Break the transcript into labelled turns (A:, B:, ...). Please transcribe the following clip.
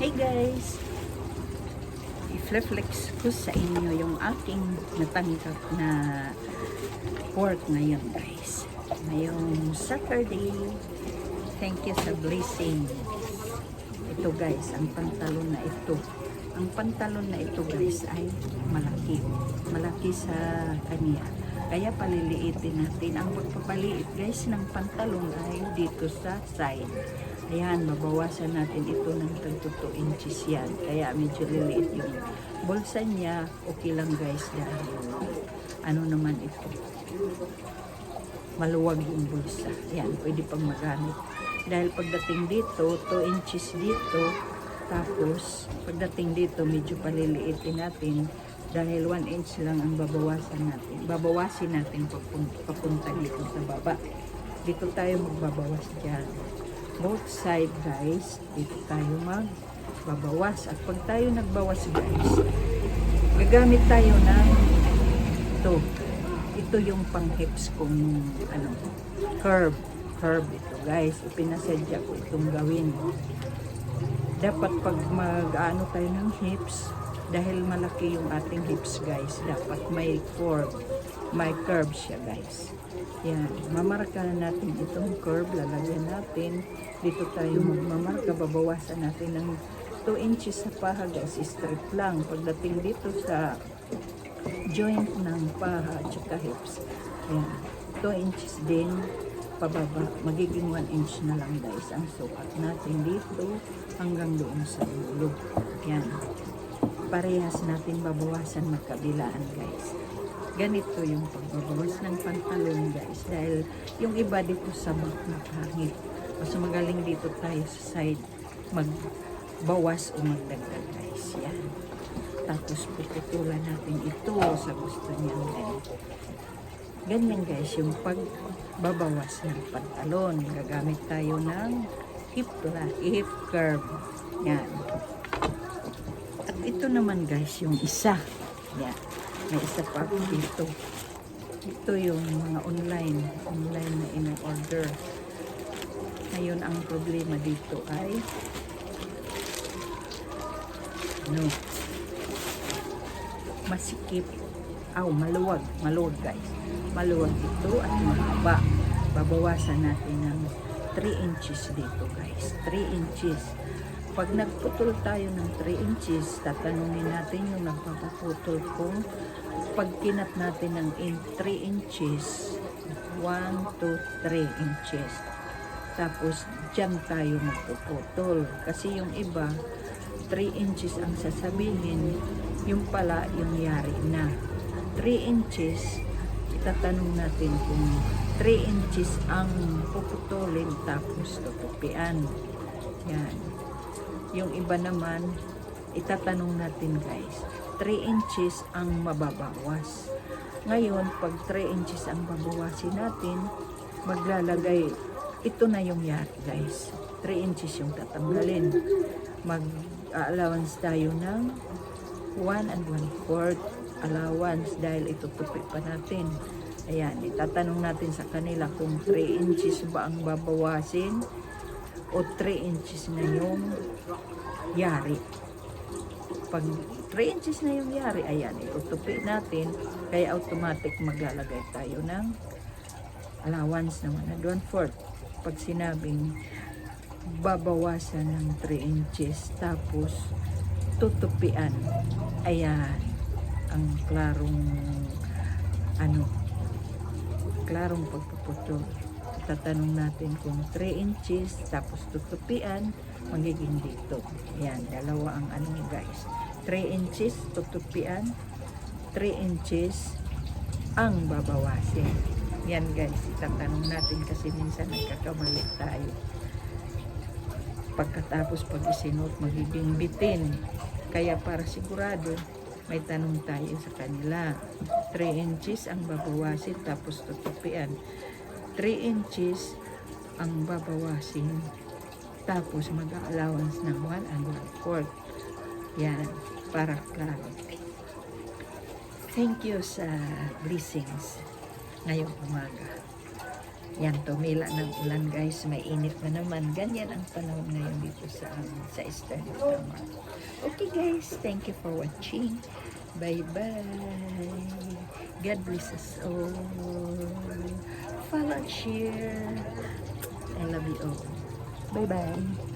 A: Hey guys! I-flex ko sa inyo yung aking natanggap na pork ngayon guys. Ngayong Saturday. Thank you sa blessing. Ito guys, ang pantalon na ito. Ang pantalon na ito guys ay malaki. Malaki sa kanya. Kaya paliliitin natin. Ang pagpapaliit guys ng pantalon ay dito sa side. Ayan, mabawasan natin ito ng tag 2 inches yan. Kaya medyo liliit yung bulsa niya. Okay lang guys dahil ano naman ito. Maluwag yung bulsa. Ayan, pwede pang magamit. Dahil pagdating dito, 2 inches dito. Tapos, pagdating dito, medyo paliliitin natin dahil 1 inch lang ang babawasan natin. Babawasin natin papunta, papunta dito sa baba. Dito tayo magbabawas dyan. Both side guys, dito tayo magbabawas. At pag tayo nagbawas guys, gagamit tayo ng ito. Ito yung pang hips kong ano, curve. Curve ito guys. Ipinasadya ko itong gawin. Dapat pag mag-ano tayo ng hips, dahil malaki yung ating hips guys, dapat may curve. May curve siya guys. Yan, mamarka na natin itong curve, lalagyan natin. Dito tayo magmamarka, babawasan natin ng 2 inches sa paha guys, straight lang. Pagdating dito sa joint ng paha at saka hips, yan, 2 inches din pababa, magiging 1 inch na lang guys ang sukat natin dito hanggang doon sa ulo. Yan. Parehas natin babawasan magkabilaan guys. Ganito yung pagbabawas ng pantalon guys dahil yung iba dito sa back nakangit. Mas magaling dito tayo sa side magbawas o magdagdag guys. Yan. Tapos puputulan natin ito sa gusto niya guys. Ganyan guys, yung pagbabawas ng pantalon. Gagamit tayo ng hip, hip curve. Yan. Ito naman guys, yung isa. Yan. May isa pa ako dito. Ito yung mga online. Online na in-order. Ngayon, ang problema dito ay no masikip aw maluwag maluwag guys maluwag ito at mahaba babawasan natin ng 3 inches dito guys 3 inches pag nagputol tayo ng 3 inches tatanungin natin yung nagpapaputol kung pag kinat natin ng in 3 inches 1, 2, 3 inches tapos dyan tayo magpuputol kasi yung iba 3 inches ang sasabihin, yung pala yung yari na. 3 inches, itatanong natin kung 3 inches ang puputulin tapos tutupian. Yan. Yung iba naman, itatanong natin guys, 3 inches ang mababawas. Ngayon, pag 3 inches ang babawasin natin, maglalagay, ito na yung yari guys. 3 inches yung tatanggalin. Mag allowance tayo ng 1 and 1 fourth allowance dahil itutupi pa natin. Ayan, itatanong natin sa kanila kung 3 inches ba ang babawasin o 3 inches na yung yari. Pag 3 inches na yung yari, ayan, itutupi natin, kaya automatic maglalagay tayo ng allowance naman na 1 fourth. Pag sinabing babawasan ng 3 inches tapos tutupian ayan ang klarong ano klarong pagpuputol tatanong natin kung 3 inches tapos tutupian magiging dito ayan dalawa ang ano guys 3 inches tutupian 3 inches ang babawasin yan guys itatanong natin kasi minsan nagkakamali tayo pagkatapos pag isinuot magiging bitin. Kaya para sigurado, may tanong tayo sa kanila. 3 inches ang babawasin tapos tutupian. 3 inches ang babawasin tapos mag-allowance ng 1 and 1 fourth. Yan, para klaro. Thank you sa blessings ngayong umaga. Yan, tumila ng ulan guys. May init na naman. Ganyan ang panahon ngayon dito sa amin, sa Eastern Samar. Okay guys, thank you for watching. Bye-bye. God bless us all. Follow and share. I love you all. Bye-bye.